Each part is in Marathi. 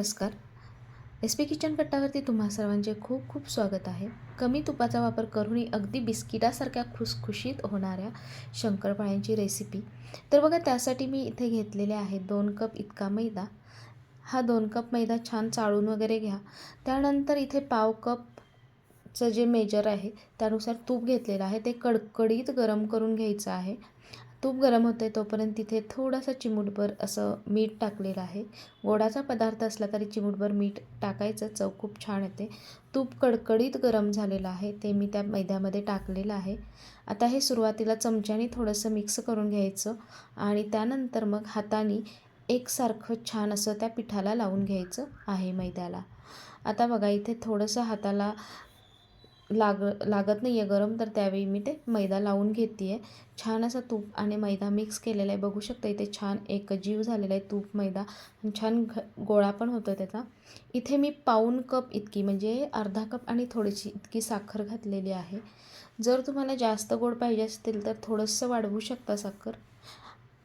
नमस्कार. एस पी किचन कट्टावरती तुम्हा सर्वांचे खूप खूप स्वागत आहे. कमी तुपाचा वापर करूनही अगदी बिस्किटासारख्या खुसखुशीत होणाऱ्या शंकरपाळ्यांची रेसिपी तर बघा त्यासाठी मी इथे घेतलेले आहे दोन कप इतका मैदा. हा दोन कप मैदा छान चाळून वगैरे घ्या. त्यानंतर इथे पाव कपचं जे मेजर आहे त्यानुसार तूप घेतलेलं आहे. ते कडकडीत गरम करून घ्यायचं आहे. तूप गरम होते तोपर्यंत तिथे थोडासा चिमूटभर असं मीठ टाकलेलं आहे. गोडाचा पदार्थ असला तरी चिमूटभर मीठ टाकायचं. चव खूप छान येते. तूप कडकडीत गरम झालेलं आहे. ते मी त्या मैद्यामध्ये टाकलेलं आहे. आता हे सुरुवातीला चमच्याने थोडंसं मिक्स करून घ्यायचं आणि त्यानंतर मग हाताने एकसारखं छान असं त्या पिठाला लावून घ्यायचं आहे मैद्याला. आता बघा इथे थोडंसं हाताला लाग लागत नाही आहे गरम तर त्यावेळी मी ते मैदा लावून घेते आहे छान असा तूप आणि मैदा मिक्स केलेला आहे. बघू शकता इथे छान एकजीव झालेला आहे तूप मैदा. आणि छान घ गोळा पण होतो त्याचा. इथे मी पाऊन कप इतकी म्हणजे अर्धा कप आणि थोडीशी इतकी साखर घातलेली आहे. जर तुम्हाला जास्त गोड पाहिजे असतील तर थोडंसं वाढवू शकता साखर.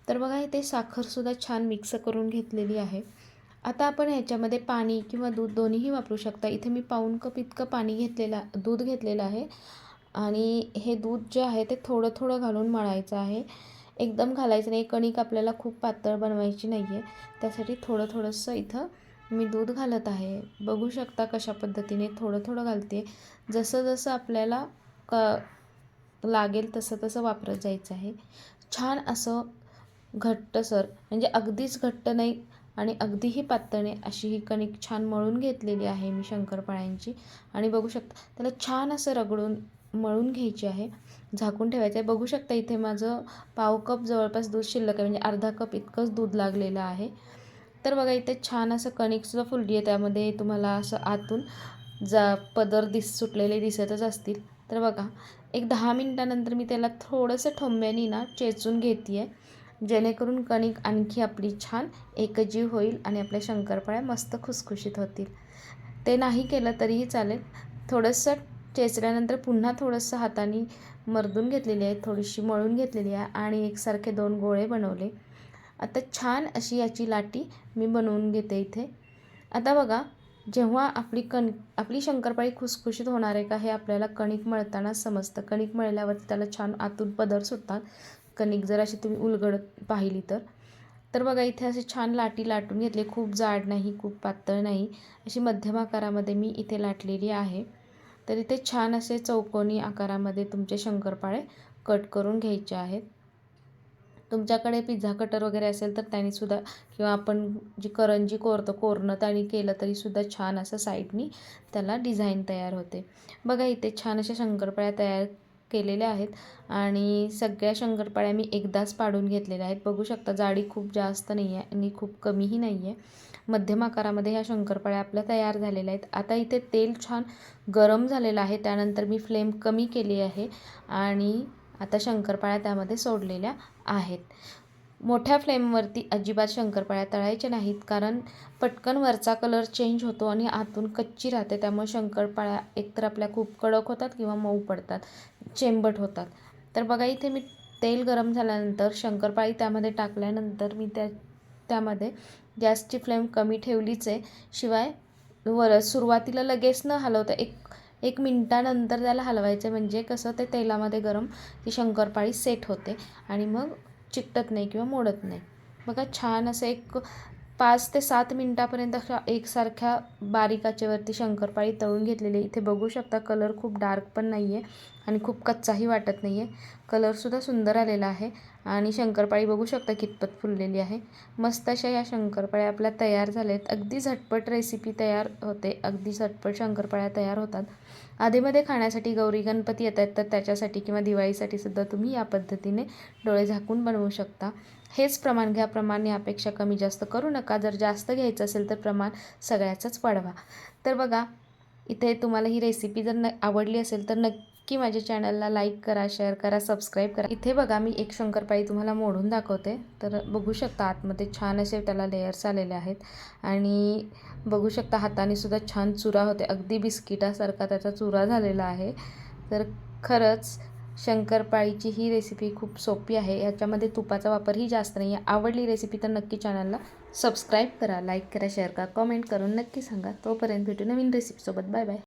तर बघा इथे साखरसुद्धा छान मिक्स करून घेतलेली आहे. आता आपण ह्याच्यामध्ये पाणी किंवा दूध दोन्हीही वापरू शकता. इथे मी पाऊन कप इतकं पाणी घेतलेलं दूध घेतलेलं आहे. आणि हे दूध जे आहे ते थोडं थोडं घालून मळायचं आहे. एकदम घालायचं नाही. कणिक आपल्याला खूप पातळ बनवायची नाही आहे त्यासाठी थोडं थोडंसं इथं मी दूध घालत आहे. बघू शकता कशा पद्धतीने थोडं थोडं घालते. जसं जसं आपल्याला क लागेल तसं तसं वापरत जायचं आहे. छान असं घट्टसर म्हणजे अगदीच घट्ट नाही आणि अगदीही पातळ अशी ही कणिक छान मळून घेतलेली आहे मी शंकरपाळ्यांची. आणि बघू शकता त्याला छान असं रगडून मळून घ्यायची आहे. झाकून ठेवायचं आहे. बघू शकता इथे माझं पाव कप जवळपास दूध शिल्लक आहे. म्हणजे अर्धा कप इतकंच दूध लागलेलं आहे. तर बघा इथे छान असं कणिकसुद्धा फुलली आहे. त्यामध्ये तुम्हाला असं आतून जा पदर दिस सुटलेले दिसतच असतील. तर बघा एक दहा मिनटानंतर मी त्याला थोडंसं ठोंब्यानी ना चेचून घेते आहे जेणेकरून कणिक आणखी आपली छान एकजीव होईल आणि आपल्या शंकरपाळ्या मस्त खुसखुशीत होतील. ते नाही केलं तरीही चालेल. थोडंसं चेचल्यानंतर पुन्हा थोडंसं हाताने मर्दून घेतलेली आहे थोडीशी मळून घेतलेली आहे आणि एकसारखे दोन गोळे बनवले. आता छान अशी याची लाटी मी बनवून घेते इथे. आता बघा जेव्हा आपली कण आपली शंकरपाळी खुसखुशीत होणार आहे का हे आपल्याला कणिक मळताना समजतं. कणिक मळल्यावरती त्याला छान आतून पदर सुटतात. कणिक जर अशी तुम्ही उलगडत पाहिली तर. तर बघा इथे असे छान लाटी लाटून घेतली. खूप जाड नाही खूप पातळ नाही. अशी मध्यम आकारामध्ये मी इथे लाटलेली आहे. तर इथे छान असे चौकोनी आकारामध्ये तुमचे शंकरपाळे कट करून घ्यायचे आहेत. तुमच्याकडे पिझ्झा कटर वगैरे असेल तर त्यानेसुद्धा किंवा आपण जी करंजी कोरतो कोरणं त्याने केलं तरीसुद्धा छान असं साईडनी त्याला डिझाईन तयार होते. बघा इथे छान अशा शंकरपाळ्या तयार केलेल्या आहेत. आणि सगळ्या शंकरपाळ्या मी एकदाच पाडून घेतलेल्या आहेत. बघू शकता जाडी खूप जास्त नाही आहे आणि खूप कमीही नाही आहे मध्यम आकारामध्ये ह्या शंकरपाळ्या आपल्या तयार झालेल्या आहेत. आता इथे तेल छान गरम झालेलं आहे. त्यानंतर मी फ्लेम कमी केली आहे. आणि आता शंकरपाळ्या त्यामध्ये सोडलेल्या आहेत. मोठ्या फ्लेमवरती अजिबात शंकरपाळ्या तळायच्या नाहीत कारण पटकन वरचा कलर चेंज होतो आणि आतून कच्ची राहते. त्यामुळे शंकरपाळ्या एकतर आपल्या खूप कडक होतात किंवा मऊ पडतात चेंबट होतात. तर बघा इथे मी तेल गरम झाल्यानंतर शंकरपाळी त्यामध्ये टाकल्यानंतर मी त्या त्यामध्ये गॅसची फ्लेम कमी ठेवलीच आहे. शिवाय वर सुरुवातीला लगेच न हलवता एक एक मिनटानंतर त्याला हलवायचं म्हणजे कसं ते तेलामध्ये गरम ती शंकरपाळी सेट होते. आणि मग चिकटत नहीं किंवा मोडत नाही. बघा, छान असं एक पाँच ते सात मिनटापर्यंत एक सारख्या बारीक आचेवरती शंकरपाळी तळून घेतलेली इथे बघू शकता कलर खूब डार्क पण नाही आहे आणि खूप कच्चाही वाटत नाही आहे कलरसुद्धा सुंदर आलेला आहे आणि शंकरपाळी बघू शकता कितपत फुललेली आहे. मस्त अशा या शंकरपाळ्या आपल्या तयार झाल्या आहेत अगदी झटपट रेसिपी तयार होते. अगदी झटपट शंकरपाळ्या तयार होतात. आधीमध्ये खाण्यासाठी गौरी गणपती येत आहेत तर त्याच्यासाठी किंवा दिवाळीसाठी सुद्धा तुम्ही या पद्धतीने डोळे झाकून बनवू शकता. हेच प्रमाण घ्या. प्रमाण यापेक्षा कमी जास्त करू नका. जर जास्त घ्यायचं असेल तर प्रमाण सगळ्याचंच वाढवा. तर बघा इथे तुम्हाला ही रेसिपी जर न आवडली असेल तर नक्की की माझ्या चॅनलला लाईक करा शेअर करा सबस्क्राईब करा. इथे बघा मी एक शंकरपाळी तुम्हाला मोडून दाखवते. तर बघू शकता आतमध्ये छान असे त्याला लेयर्स आलेले आहेत. आणि बघू शकता हाताने सुद्धा छान चुरा होते. अगदी बिस्किटासारखा त्याचा चुरा झालेला आहे. तर खरंच शंकरपाळीची ही रेसिपी खूप सोपी आहे. याच्यामध्ये तुपाचा वापरही जास्त नाही आहे आवडली रेसिपी तर नक्की चॅनलला सबस्क्राईब करा लाईक करा शेअर करा कॉमेंट करून नक्की सांगा. तोपर्यंत भेटू नवीन रेसिपीसोबत बाय बाय